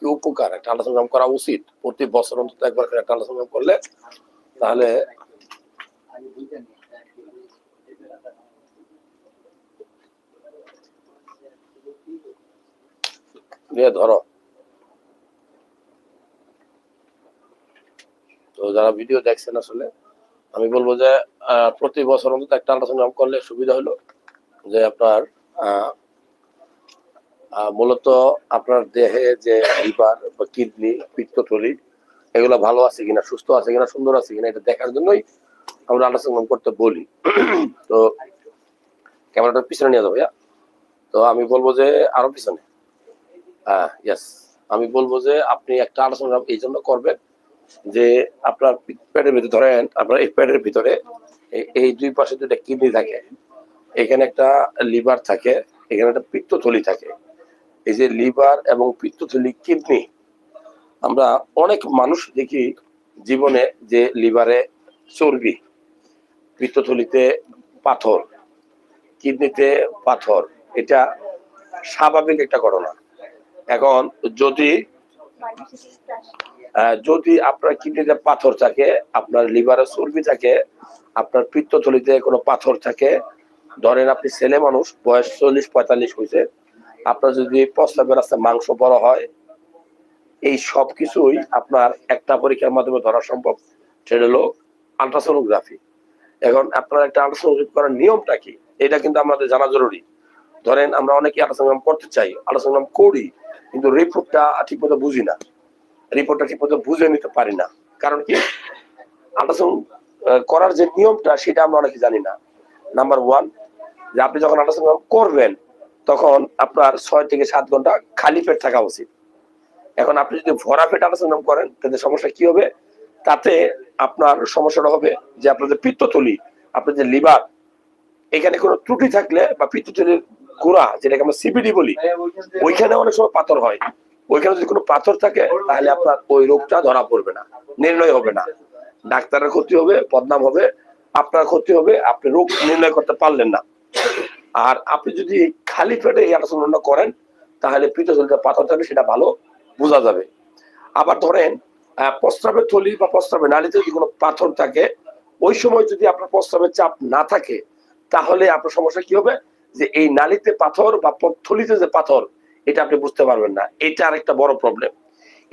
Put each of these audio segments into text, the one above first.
কি উপকার? একটা আল্ট্রাসাউন্ড করা উচিত। প্রতি বছর অন্তত একবার একটা আল্ট্রাসাউন্ড করলে তাহলে ধরো। তো যারা ভিডিও দেখছেন আসলে, আমি বলব যে প্রতি বছর অন্তত একটা আল্ট্রাসাউন্ড করলে সুবিধা হলো যে আপনার মূলত আপনার দেহে যে লিভার বা কিডনি, পিত্তথলি, এগুলো ভালো আছে কিনা, সুস্থ আছে কিনা, সুন্দর আছে কিনা, এটা দেখার জন্যই আমরা আল্ট্রাসাউন্ড করতে বলি। তো ক্যামেরাটা পিছনে নিয়ে যাব ভাইয়া তো আমি বলব যে আরও পিছনে। হ্যাঁ ইয়েস আমি বলব যে আপনি একটা আলোচনা এই জন্য করবেন যে আপনার পেটের ভিতরে, ধরেন আপনার এই পেটের ভিতরে এই- এই দুই পাশে দুটা কিডনি থাকে, এখানে একটা লিভার থাকে, এখানে একটা পিত্তথলি থাকে। এই যে লিভার এবং পিত্তথলি কিডনি, আমরা অনেক মানুষ দেখি জীবনে যে লিভারে চর্বি, পিত্তথলিতে পাথর, কিডনিতে পাথর, এটা স্বাভাবিক একটা ঘটনা। এখন যদি যদি আপনার কিডনিতে পাথর থাকে, আপনার লিভারে চর্বি থাকে, আপনার পিত্তথলিতে কোনো পাথর থাকে, ধরেন আপনি ছেলে মানুষ, বয়স চল্লিশ পঁয়তাল্লিশ হয়েছে আপনার যদি প্রস্তাবের রাস্তায় মাংস বড় হয়, এই সব কিছুই আপনার একটা পরীক্ষার মাধ্যমে ধরা সম্ভব। সেটা হলো আলট্রাসোনোগ্রাফি এখন আপনার একটা আলট্রাসোনোগ্রাফি করার নিয়মটা কি? এটা কিন্তু আমাদের জানা জরুরি। ধরেন আমরা অনেকে আলট্রাসোনোগ্রাম করতে চাই আলট্রাসোনোগ্রাম করি, কিন্তু রিপোর্টটা ঠিক মতো বুঝি না। রিপোর্টটা ঠিক মতো বুঝে নিতে পারি না। কারণ কি? আল্ট্রাসাউন্ড করার যে নিয়মটা, সেটা আমরা অনেকে জানি না। নাম্বার ওয়ান যে আপনি যখন আল্ট্রাসাউন্ড করবেন তখন আপনার ছয় থেকে সাত ঘণ্টা খালি পেট থাকা উচিত। এখন আপনি যদি ভরা পেট আল্ট্রাসাউন্ড করেন তাতে সমস্যা কি হবে? তাতে আপনার সমস্যাটা হবে যে আপনার যে পিত্তথলি আপনার যে লিভার, এখানে কোনো ত্রুটি থাকলে বা পিত্তথলির গোড়া, যেটাকে আমরা সিপিডি বলি, ওইখানে অনেক সময় পাথর হয়। ওইখানে যদি কোনো পাথর থাকে, তাহলে আপনার ওই রোগটা ধরা পড়বে না, নির্ণয় হবে না। ডাক্তারের ক্ষতি হবে, বদনাম হবে, আপনার ক্ষতি হবে, আপনি রোগ নির্ণয় করতে পারলেন না। আর আপনি যদি খালি পেটে এই আলোচনা করেন, তাহলে পিত্তথলিতে পাথর থাকলে সেটা ভালো বোঝা যাবে। আবার ধরেন প্রস্রাবের থলি বা প্রস্রাবের নালীতে যদি কোনো পাথর থাকে, ওই সময় যদি আপনার প্রস্রাবের চাপ না থাকে, তাহলে আপনার সমস্যা কি হবে? যে এই নালীতে পাথর বা থলিতে যে পাথর, এটা আপনি বুঝতে পারবেন না। এটা আরেকটা বড় প্রবলেম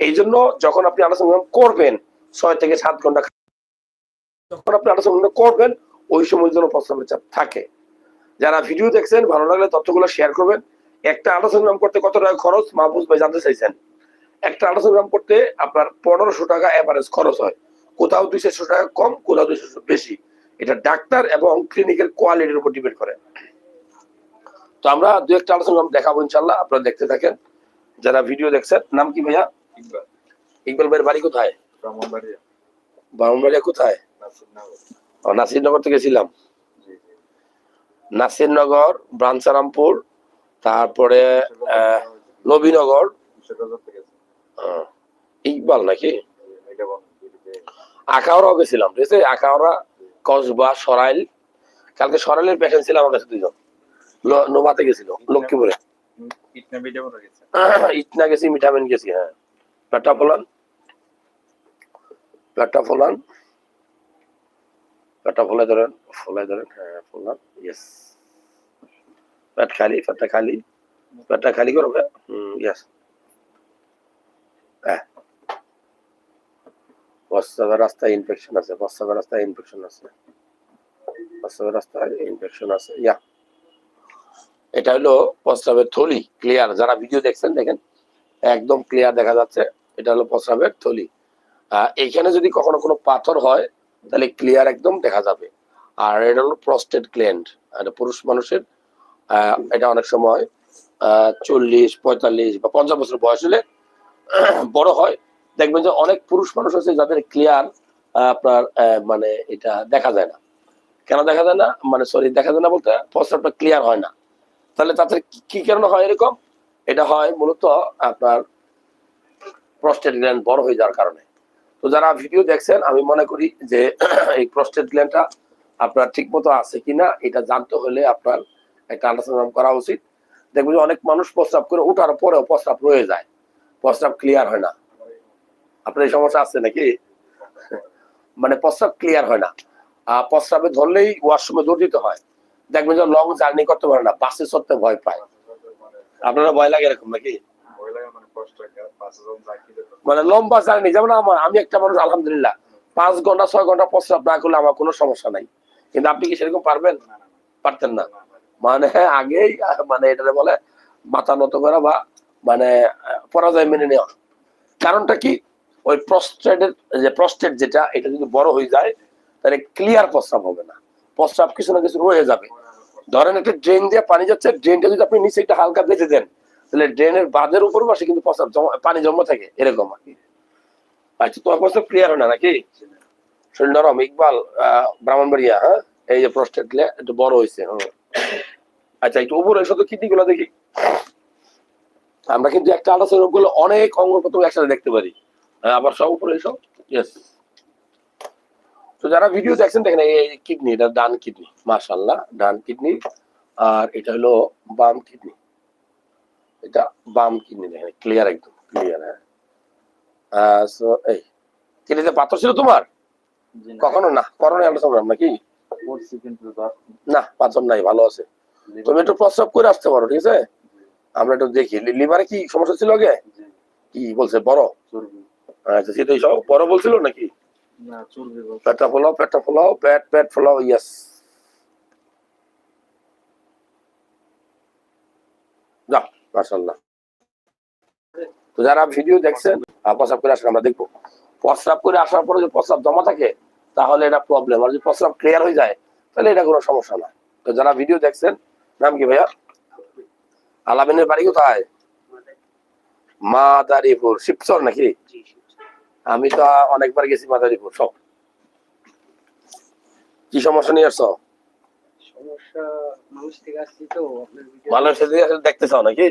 এই জন্য যখন আপনি আলোচনা করবেন, ছয় থেকে সাত ঘণ্টা যখন আপনি আলোচনা করবেন, ওই সময় যেন প্রস্তাবের চাপ থাকে। যারা ভিডিও দেখছেন ভালো লাগলে তথ্যগুলো শেয়ার করবেন। একটা আলোচনা করতে কত টাকা খরচ? মাহফুজ ভাই জানতে চাইছেন। একটা আলোচনা করতে আপনার পনেরোশো টাকা এভারেজ খরচ হয়। কোথাও দুইশো টাকা কম কোথাও দুইশো বেশি। এটা ডাক্তার এবং ক্লিনিকের কোয়ালিটির উপর ডিপেন্ড করে। তো আমরা দু একটা আলোচনা দেখাবো ইনশাল্লাহ আপনারা দেখতে থাকেন। যারা ভিডিও দেখছেন নাম কি ভাইয়া? ইকবাল। ইকবাল ভাইয়ের বাড়ি কোথায়? ব্রাহ্মণবাড়িয়া। ব্রাহ্মণবাড়িয়া কোথায়? নাসিরনগর। থেকে ছিলাম নাসিরনগর, ব্রাঞ্চারামপুর, তারপরে নবীনগর। বিশ্ববাজার ইকবাল নাকি? আখাওড়াও গেছিলাম, ঠিক আছে? আখাওড়া কসবা, সরাইল। কালকে সরাইলের পেশেন্ট ছিল আমার কাছে দুজন নোমাতে গেছিল, লক্ষ্মীপুরে। ইটনা গেছি মিঠামিন গেছি হ্যাঁ। পেটটা ফলান পেটটা ফলাই ধরেন ফলাই ধরেন হ্যাঁ ফলান ইয়েস পেট খালি পেটটা খালি পেটটা খালি করো হুম ইয়েস হ্যাঁ। প্রস্রাবের রাস্তায় ইনফেকশন আছে রাস্তায় ইনফেকশন আছে। রাস্তায় ইনফেকশন আছে ইয়া এটা হলো প্রস্রাবের থলি ক্লিয়ার যারা ভিডিও দেখছেন, দেখেন, একদম ক্লিয়ার দেখা যাচ্ছে, এটা হলো প্রস্রাবের থলি। এইখানে যদি কখনো কোনো পাথর হয় তাহলে ক্লিয়ার একদম দেখা যাবে। আর এটা হলো প্রস্টেট গ্ল্যান্ড এটা পুরুষ মানুষের এটা অনেক সময় চল্লিশ, পঁয়তাল্লিশ বা পঞ্চাশ বছর বয়স হলে বড় হয়। দেখবেন যে অনেক পুরুষ মানুষ আছে যাদের ক্লিয়ার আপনার মানে এটা দেখা যায় না। কেন দেখা যায় না? মানে সরি দেখা যায় না বলতে প্রস্রাবটা ক্লিয়ার হয় না। তাহলে তাদের কি- কি কারণে হয় এরকম? এটা হয় মূলত আপনার প্রস্টেট গ্ল্যান্ড বড় হয়ে যাওয়ার কারণে। তো যারা ভিডিও দেখছেন আমি মনে করি যে এই প্রস্টেট গ্ল্যান্ডটা আপনার ঠিক মতো আছে কিনা এটা জানতে হলে আপনার একটা আল্ট্রাসাউন্ড করা উচিত। দেখবেন যে অনেক মানুষ প্রস্রাব করে ওঠার পরেও প্রস্রাব রয়ে যায়। প্রস্রাব ক্লিয়ার হয় না। আপনার এই সমস্যা আছে নাকি? মানে প্রস্রাব ক্লিয়ার হয় না। আহ, প্রস্রাবে ধরলেই ওয়াশরুমে দৌড় দিতে হয়। দেখবেন যে লং জার্নি করতে পারে না বাসে চড়তে ভয় পায়। আপনারা ভয় লাগে এরকম নাকি? মানে লম্বা জার্নি যেমন আমার আমি একটা মানুষ আলহামদুলিল্লাহ পাঁচ ঘণ্টা ছয় ঘণ্টা প্রস্রাব না করলে আমার কোনো সমস্যা নাই। কিন্তু আপনি কি সেরকম পারবেন? পারতেন না। মানে আগেই মানে এটা বলে মাথা নত করা বা মানে পরাজয় মেনে নেওয়া। কারণটা কি? ওই প্রস্টেটের যে প্রস্টেট যেটা এটা যদি বড় হয়ে যায় তাহলে ক্লিয়ার প্রস্রাব হবে না। প্রস্রাব কিছু না কিছু রয়ে যাবে। ধরেন একটা ড্রেন দিয়ে পানি যাচ্ছে ড্রেনটা যদি আপনি নিচে একটা হালকা বেঁধে দেন তাহলে ড্রেনের বাঁধের উপর বসে কিন্তু প্রস্রাব পানি জমা থাকে এরকম আর কি। আচ্ছা তোমার প্রস্রাব ক্লিয়ার হয় না নাকি? শরীর নরম ইকবাল ব্রাহ্মণবাড়িয়া হ্যাঁ? এই যে প্রস্টেট একটু বড় হয়েছে হ্যাঁ আচ্ছা একটু উপরে এসো তো কিডনি গুলো দেখি। আমরা কিন্তু একটা আলোচনা গুলো অনেক অঙ্গ প্রত্যঙ্গ একসাথে দেখতে পারি। হ্যাঁ, আবার সব উপরে এসো। ইয়েস তো যারা ভিডিও দেখছেন দেখেন এই কিডনি এটা ডান কিডনি মাশাল্লাহ ডান কিডনি। আর এটা হলো বাম কিডনি। এটা বাম কিডনি দেখেন ক্লিয়ার একদম ক্লিয়ার হ্যাঁ। সো এই কিডনিতে পাথর ছিল তোমার? কখনো না করোনা নাকি? না পাথর নাই ভালো আছে। তুমি একটু প্রস্রাব করে আসতে পারো ঠিক আছে? আমরা একটু দেখি লিভারে কি সমস্যা ছিল আগে? কি বলছে বড়? আচ্ছা সেটাই সব বড় বলছিল নাকি। পেটটা ফোলাও পেটটা ফোলাও পেট পেট ফোলাও ইয়াস তো যারা ভিডিও দেখছেন প্রস্রাব করে আসেন আমরা দেখব। প্রস্রাব করে আসার পরে যদি প্রস্রাব জমা থাকে তাহলে এটা প্রবলেম আর যদি প্রস্রাব ক্লিয়ার হয়ে যায় তাহলে এটা কোনো সমস্যা না। তো যারা ভিডিও দেখছেন নাম কি ভাইয়া? আলামিনের বাড়ি কোথায়? মাদারীপুর শিবচর নাকি? আমি তো অনেকবার গেছি মাদারীপুর সব কি সমস্যা নিয়ে আসছো? সমস্যা মানুষ থেকে আসছি তো আপনার ভিডিও মানুষ দেখতে চাও নাকি?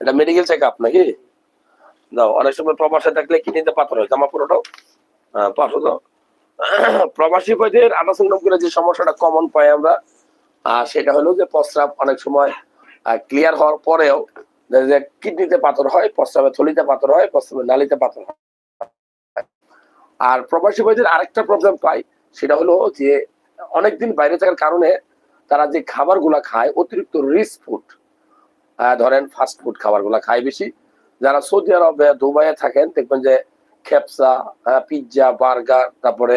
এটা মেডিকেল চেক আপ নাকি? না অনেক সময় প্রবাসে থাকলে কিডনিতে পাথর হয় জামা পুরোটাও হ্যাঁ পাথর দাও। প্রবাসী ভাইদের আলোচনা করে যে সমস্যাটা কমন পাই আমরা আর সেটা হলো যে প্রস্রাব অনেক সময় ক্লিয়ার হওয়ার পরেও যে কিডনিতে পাথর হয় প্রস্রাবে থলিতে পাথর হয় প্রস্রাবে নালিতে পাথর হয়। আর প্রবাসী ভাইদের আরেকটা প্রবলেম পাই সেটা হলো যে অনেকদিন বাইরে থাকার কারণে তারা যে খাবারগুলা খায়, অতিরিক্ত রিচ ফুড ধরেন ফাস্ট ফুড খাবারগুলা খায় বেশি। যারা সৌদি আরবে, দুবাইয়ে থাকেন, দেখবেন যে খেপসা পিৎজা বার্গার তারপরে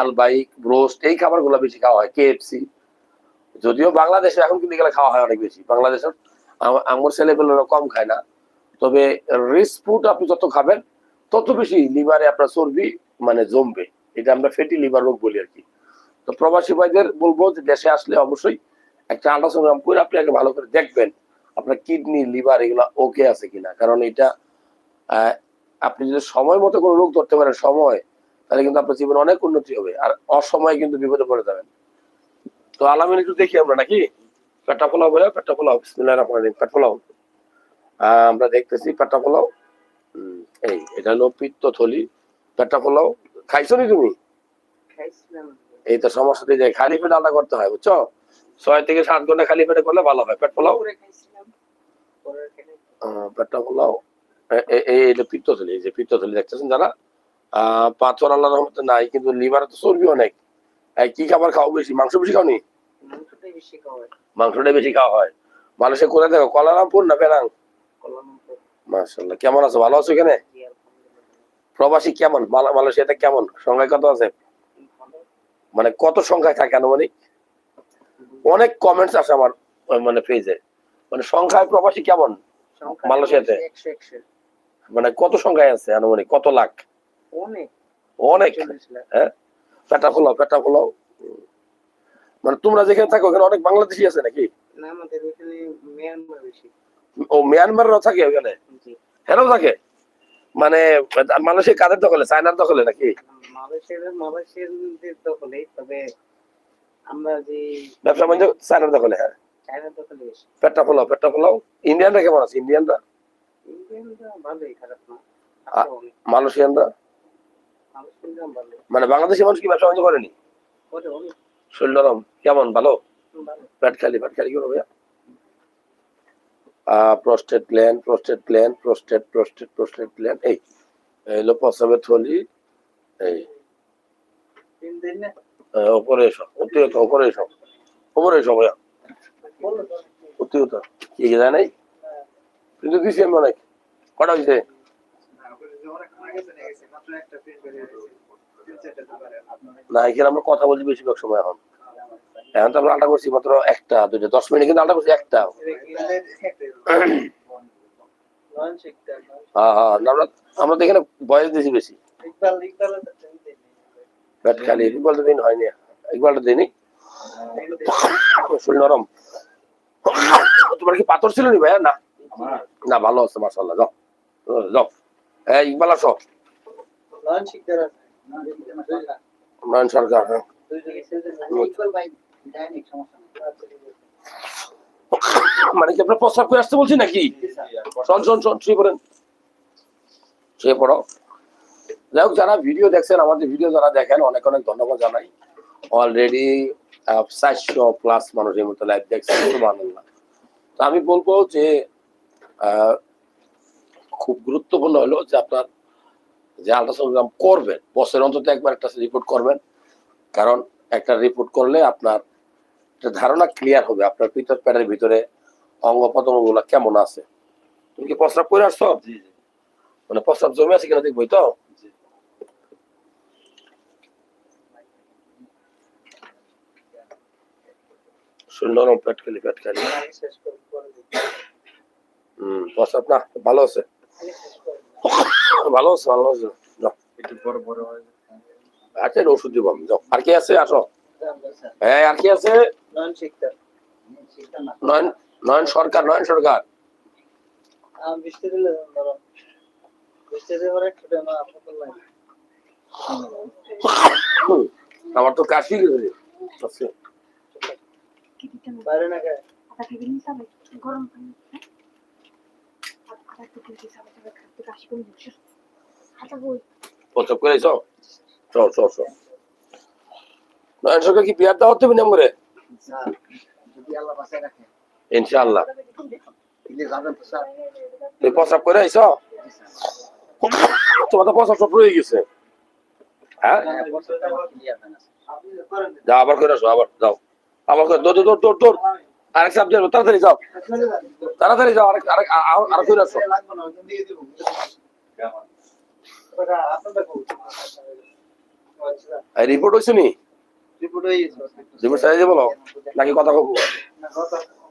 আলবাইক রোস্ট এই খাবারগুলা বেশি খাওয়া হয় কেএফসি যদিও বাংলাদেশে এখন কিন্তু এগুলো খাওয়া হয় অনেক বেশি। বাংলাদেশের আম- আমার ছেলেপেলেরা কম খায় না। তবে রিচ ফুড আপনি যত খাবেন, তত বেশি লিভারে আপনার চর্বি মানে জমবে। এটা আমরা ফ্যাটি লিভার রোগ বলি আর কি। তো প্রবাসী ভাইদের বলব যে দেশে আসলে অবশ্যই একটা আল্ট্রাসোনোগ্রাম করে আপনি আগে ভালো করে দেখবেন আপনার কিডনি লিভার এগুলা ওকে আছে কিনা। কারণ এটা আপনি যদি সময় মতো কোনো রোগ ধরতে পারেন সময় তাহলে কিন্তু আপনার জীবনে অনেক উন্নতি হবে আর অসময়ে কিন্তু বিপদে পড়ে যাবেন। তো আলামিন একটু দেখি আমরা নাকি? পেটটা ফোলাও বলে পেটটা ফোলাও। বিসমিল্লাহির রহমানির পেট আহ, আমরা দেখতেছি পেটটা ফোলাও। এই এটা হলো পিত্ত থলি পেটটা ফোলাও। খাইছো নি তুমি? খাইছিলাম। এই তো সমস্যা দিয়ে যায় খালি পেটে আলাদা করতে হয় বুঝছ? ছয় থেকে সাত ঘণ্টা খালি পেটে করলে ভালো হয়। পেট আহ, পেটটা এই পিত্তথলি যে পিত্তথলি দেখতেছেন যারা? পাথর আল্লাহ রহমতে নাই কিন্তু লিভারে তো চর্বি অনেক। কি খাবার খাও বেশি? মাংস বেশি খাওনি? মাংসটাই বেশি খাওয়া হয়। মানুষের কোথায় দেখো? কলারামপুর না পেরাং মার্শাল্লাহ কেমন আছো? ভালো আছো এখানে? প্রবাসী কেমন? মাল- মালয়েশিয়াতে কেমন? সংখ্যায় কত আছে? মানে কত সংখ্যায় থাকে আনুমানিক? অনেক কমেন্টস আছে আমার মানে পেজে মানে সংখ্যায় প্রবাসী কেমন? মালয়েশিয়াতে? মানে কত সংখ্যায় আছে আনুমানিক? কত লাখ? অনেক। অনেক। চল্লিশ পেটা ফোলাও পেটা ফোলাও মানে তোমরা যেখানে থাকো ওখানে অনেক বাংলাদেশি আছে নাকি? না আমাদের ওখানে মিয়ানমার বেশি। ও মিয়ানমারও থাকে ওখানে জি। হেরাও থাকে? মানে মালয়েশিয়া কাদের দখলে? চায়নার দখলে নাকি? মালয়েশিয়ার মালয়েশিয়ানদের দখলে তবে আমরা যে ব্যবসা বাণিজ্য চায়নার দখলে হ্যাঁ। চায়নার দখলে বেশি। পেটটা ফোলাও পেটটা ইন্ডিয়ানরা কেমন আছে? ইন্ডিয়ানরা? ইন্ডিয়ানরা ভালোই খারাপ না। আ- আছে অনেক। মালয়েশিয়ানরা? মালয়েশিয়ানরা ভালো। মানে বাংলাদেশি মানুষ কি ব্যবসা বাণিজ্য করেনি? করে শরীর নরম? কেমন? ভালো? পেট খালি পেট খালি কি হবে prostate gland prostate gland prostate prostate prostate gland এই এই হলো প্রস্রাবের থলি এই। ভাইয়া। কি কি জানাই? কিন্তু দিছি আমি অনেক। কটা হয়েছে না এখানে আমরা কথা বলছি বেশিরভাগ সময় এখন। এখন তো আমরা আলটা করছি মাত্র একটা দুইটা দশ মিনিট কিন্তু আলটা করছি একটা। হ্যাঁ হ্যাঁ আমরা আমরা তো এখানে বয়স দিয়েছি বেশি। ইকবাল ইকবাল দিন হয়নি। ইকবালটা দিনই। শরীর নরম। তোমার কি পাথর ছিল নি ভাইয়া? না। না ভালো আছে মাসাল্লাহ যাও। যাও। হ্যাঁ ইকবাল আসো। নয়ন সরকার হ্যাঁ মানে কি আপনার প্রস্তাব করে আসতে বলছি নাকি? শোন শোন শোন, শুয়ে পড়েন। শুয়ে পড়ো। যাই হোক, যারা ভিডিও দেখছেন, আমাদের ভিডিও যারা দেখেন, অনেক অনেক ধন্যবাদ জানাই। অলরেডি চারশো প্লাস মানুষ এই মতো লাইভ দেখছেন তো আমি বলব যে খুব গুরুত্বপূর্ণ হলো যে আপনার যে আল্ট্রাসোনোগ্রাম করবেন, বছরের অন্তত একবার একটা রিপোর্ট করবেন। কারণ একটা রিপোর্ট করলে আপনার একটা ধারণা ক্লিয়ার হবে, আপনার পিতর প্যাডের ভিতরে অঙ্গ প্রত্যঙ্গগুলা কেমন আছে? তুমি কি প্রস্রাব করে আসছো? মানে প্রস্রাব জমে আছে কিনা দেখবই তো? নরম পেট খালি পেট খালি। হম প্রস্রাব না ভালো আছে? ভালো আছে ভালো আছে। হয়। আচ্ছা ওষুধ দিব আমি। যাও। আর কি আছে? আসো। হ্যাঁ আর কি আছে? নয়ন নয়ন সরকার নয়ন সরকার। হুম, আমার তো কাশি গেছে। আচ্ছা, বাইরে না গরম পানি। হ্যাঁ? করে করে চল চল চল। নয়ন সরকার কি বিয়ার দাওয়াত দেবেন করে স্যার যদি আল্লাহ বাঁচায় রাখে। স্যার তুই প্রস্রাব করে আইসো তোমার তো প্রস্রাব সব রয়ে গেছে। হ্যাঁ? আপনি করেন যাও আবার করে আসো আবার যাও। আবার করে দৌড় দৌড় দৌড় দৌড়। আরেক সাবজেক্ট তাড়াতাড়ি যাও। তাড়াতাড়ি যাও আরেক আরেক আর করে আসো। রিপোর্ট হয়েছে নি? রিপোর্ট হয়ে রিপোর্ট সাইজে বলো। নাকি কথা কব? না কথা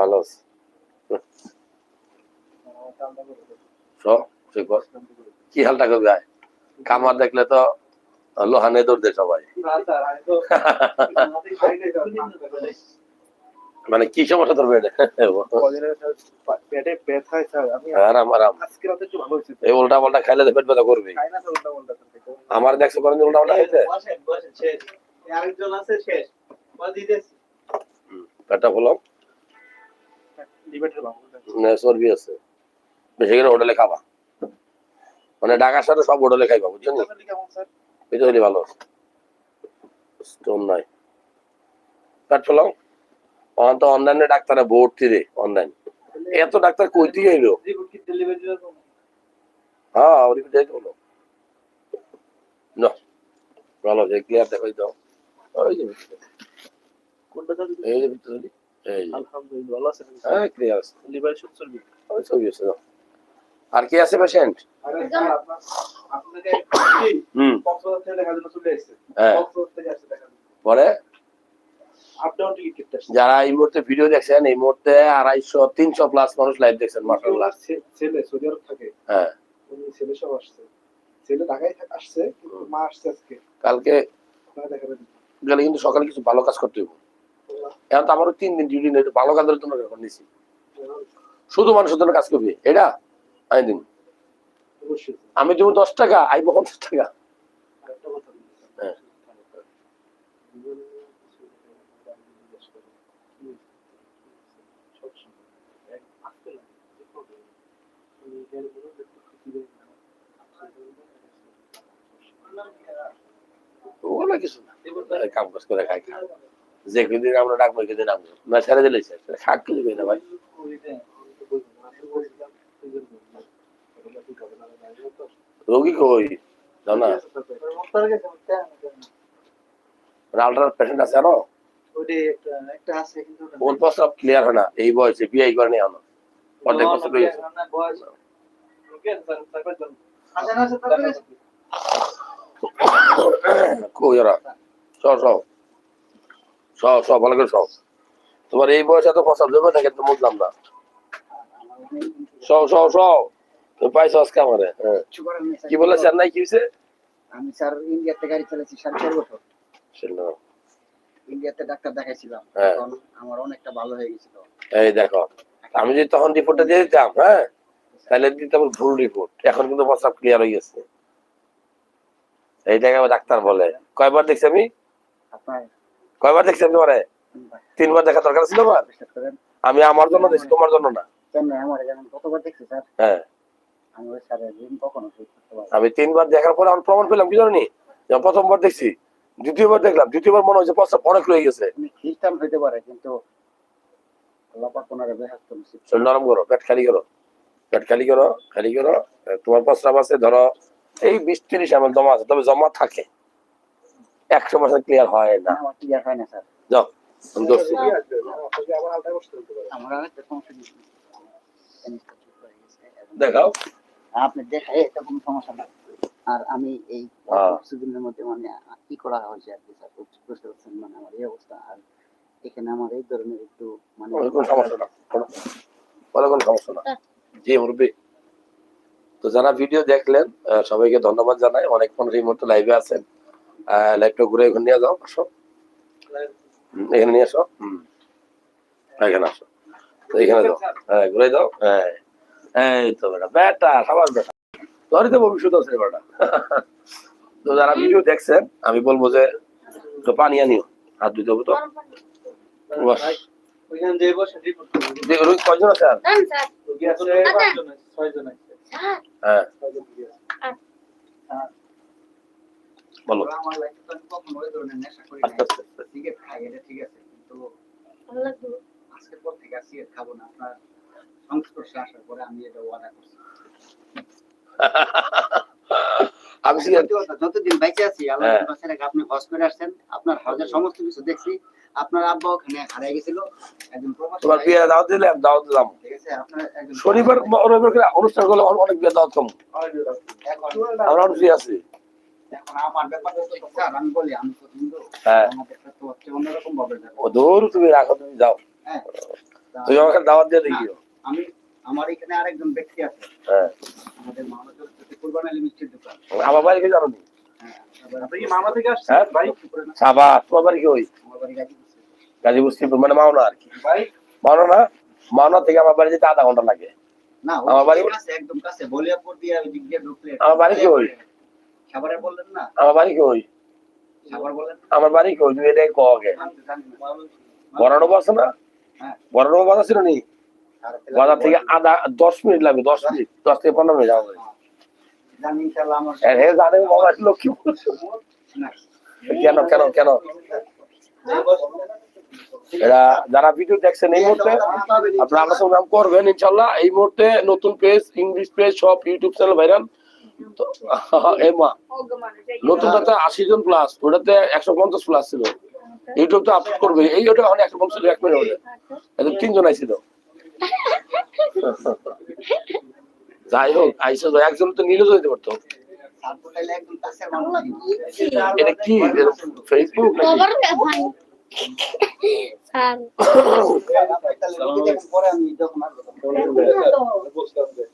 ভালো আছে। কি হালটা করবে? কামার দেখলে তো লোহানে দৌড় সবাই। মানে কি সমস্যা তোর পেটে? পেটে ব্যথা স্যার আমি আরাম আরাম। আজকে রাতে একটু ভালো হয়েছে। এই উল্টা পাল্টা খাইলে তো পেট ব্যথা করবে। খাই না তো উল্টা উল্টা আমার দেখছ করেন উল্টা পাল্টা খাইতে বসেন বসেন শেষ। আরেকজন আছে শেষ। বা দিতেছি। পেটটা লিভারটা চর্বি আছে। বেশি করে হোটেলে খাবা। মানে ঢাকার সাথে সব হোটেলে খাইবা বুঝছ নি? কেমন স্যার? এটা হলে ভালো। স্টোন নাই। ফেলাও। অন তো অনলাইনে ডাক্তারে ভর্তি রে অনলাইন। এত ডাক্তার কইতে দিবে হ্যাঁ ওর যাই বলো। না ভালো যে ক্লিয়ার দেখাই দাও। ওই যে। এই যে। আলহামদুলিল্লাহ ভালো আছেন হ্যাঁ ক্লিয়ার আছে? লিভার সুস্থ চর্বি ওই ছবি আছে আর কি আছে পেশেন্ট আরে স্যার আপনার আপনাকে হুম। কক্সবাজার থেকে দেখার জন্য চলে এসেছে। হ্যাঁ। কক্সবাজার থেকে আসছে দেখার পরে? যারা এই মুহূর্তে ভিডিও দেখছেন এই মুহূর্তে আড়াইশো তিনশো প্লাস মানুষ লাইভ দেখছেন ওনার ছেলে সৌদি আরব থাকে। হ্যাঁ। ছেলে সব আসছে। ছেলে ঢাকায় আসছে কিন্তু মা আসছে আজকে। কালকে গেলে কিন্তু সকালে কিছু ভালো কাজ করতে হবে এখন তো আমারও তিন দিন ডিউটি নেই ভালো কাজের জন্য এখন নিছি। শুধু মানুষের জন্য কাজ করবি এটা? আমি দিন। আমি দেবো দশ টাকা আইবো পঞ্চাশ টাকা। হ্যাঁ। ওগুলো কিছু না। কাম কাজ করে খাই। খা যে কদিন আমরা ডাকবো সেদিন আমি না, ছেড়ে দিলে শাক না ভাই। রোগী কই? হয় না। এই বয়সে বিয়ে করে নেই এখনও। অর্ধেক বছর গেছে। না বয়স না আচ্ছা তারপরে কই সব সব সব ভালো করে সব। তোমার এই বয়সে এত না কিন্তু বুঝলাম না। সব সব সব। তুমি পাইছো আজকে আমারে হ্যাঁ। স্যার। কি বলে চেন্নাই কি হয়েছে আমি স্যার ইন্ডিয়াতে গাড়ি চালাচ্ছি চার বছর ইন্ডিয়াতে ডাক্তার দেখাইছিলাম। হ্যাঁ। আমার অনেকটা ভালো হয়ে গেছিল এই দেখো আমি যদি তখন রিপোর্টটা দিয়ে দিতাম হ্যাঁ তাহলে দিতাম ভুল রিপোর্ট এখন কিন্তু প্রস্তাব ক্লিয়ার হয়ে গেছে। এই জায়গায় ডাক্তার বলে। কয়বার দেখছি আমি? আপনার কয়বার দেখছি আমি তোমারে? তিনবার দেখা দরকার ছিল আমার আমি আমার জন্য দেখছি, তোমার জন্য না। আমার হ্যাঁ। আমি তিনবার দেখার পরে আমি প্রমাণ পেলাম, কি জানি? প্রথমবার দেখছি, দ্বিতীয়বার দেখলাম, দ্বিতীয়বার মনে হচ্ছে প্রস্তাব অনেক রয়ে গেছে। খ্রিস্টান হইতে পারে কিন্তু তোমার প্রস্রাব আছে, ধরো, এই বিশ তিরিশ এমএল জমা আছে, তবে জমা থাকে। একশো পার্সেন্ট ক্লিয়ার হয় না। ক্লিয়ার হয় স্যার। যাও দেখাও। আপনি দেখাই এটা কোনো সমস্যা না। আর আমি এই হ্যাঁ। কিছুদিনের মধ্যে মানে কি করা হয়েছে আর কি স্যার? বুঝতে পারছেন মানে আমার এই অবস্থা। আর এখানে আমার এই ধরনের একটু মানে কোনো সমস্যা না বলে কোনো সমস্যা না। জি মুরব্বী। তো যারা ভিডিও দেখলেন সবাইকে ধন্যবাদ জানাই। অনেকক্ষণ মুহূর্তে লাইভে আছেন। লাইভটা ঘুরে এখন নিয়ে যাও আসো। এখানে নিয়ে আসো। হুম এখানে আসো। তো এখানে যাও। হ্যাঁ ঘুরে যাও হ্যাঁ এই তো বেটা বেটা সবার বেটা। তোরই তো ভবিষ্যৎ আছে বেটা। তো যারা ভিডিও দেখছেন আমি বলব যে তো পানি আনিও। হাত ধুতে হবে তো। বাস। কয়জন আছে আর? দেন নাই আস্তে আস্তে। সিগারেট খাই এটা ঠিক আছে কিন্তু আজকের পর থেকে আর সিগারেট খাব না আপনার সংস্পর্শে আসার পরে আমি এটা ওয়াদা করছি আমি সিগারেট সত্যি কথা, যতদিন বেঁচে আছি হ্যাঁ। আপনি হজ করে আসছেন। আপনার হজের সমস্ত কিছু দেখছি। আপনার আব্বা ওখানে হারিয়ে গেছিল। একজন প্রবাসী তোমার ভাই, বিয়ে দাওয়াত দিলে দাওয়াত দিলাম। ঠিক আছে আপনার একজন শনিবার রবিবার অনুষ্ঠান করলে অনেক বিয়ে দাওয়াত কম। আমরা অনেক ফ্রি আছি। এখন আমার ব্যাপারটা হচ্ছে, স্যার আমি বলি আমি তো হিন্দু। হ্যাঁ। তুমি রাখো তুমি যাও। হ্যাঁ। তুমি আমাকে দাওয়াত দিয়ে দেখিও আমি আমার এখানে আরেকজন ব্যক্তি আছে। হ্যাঁ। আমাদের মামাদের কুরবান আলী মিষ্টির দোকান। আমার বাড়ি কি মানে মাওনা আর কি। মাওনা না? মাওনা থেকে আমার বাড়ি যেতে আধা ঘণ্টা লাগে। না আমার বাড়ি- ওই একদম কাছে বলিয়াপুর দিয়ে দিয়ে আমার বাড়ি কি ওই? বললেন না? আমার বাড়ি কি ওই সাভার বলেন আমার বাড়ি কি ওই তুমি এটাই কো আগে। জানি না। হ্যাঁ। বাজার ছিল নি বাজার থেকে আধা দশ মিনিট লাগবে দশ মিনিট। দশ থেকে পনেরো মিনিট আমার বাড়ি। জানি ইনশাআল্লাহ আমার আর হে জানে বাবা লক্ষ্মীপুর কেন কেন কেন? এরা যারা ভিডিও দেখছেন এই মুহূর্তে আপনারা আমার সঙ্গে নাম করবেন ইনশাল্লাহ এই মুহূর্তে নতুন পেজ ইংলিশ পেজ সব ইউটিউব চ্যানেল ভাইরাল নতুনটাতে আশি জন প্লাস ওটাতে একশো পঞ্চাশ প্লাস ছিল। ইউটিউব তো আপলোড করবে এই ওটা এখন একশো পঞ্চাশ এক মিনিট হলে তিনজন আইছিল। যাই হোক আইসা তো একজন তো নিলে যেতে পারতো। স্যার তো তাইলে একদম কাছের মানুষ। এটা কি ফেসবুক নাকি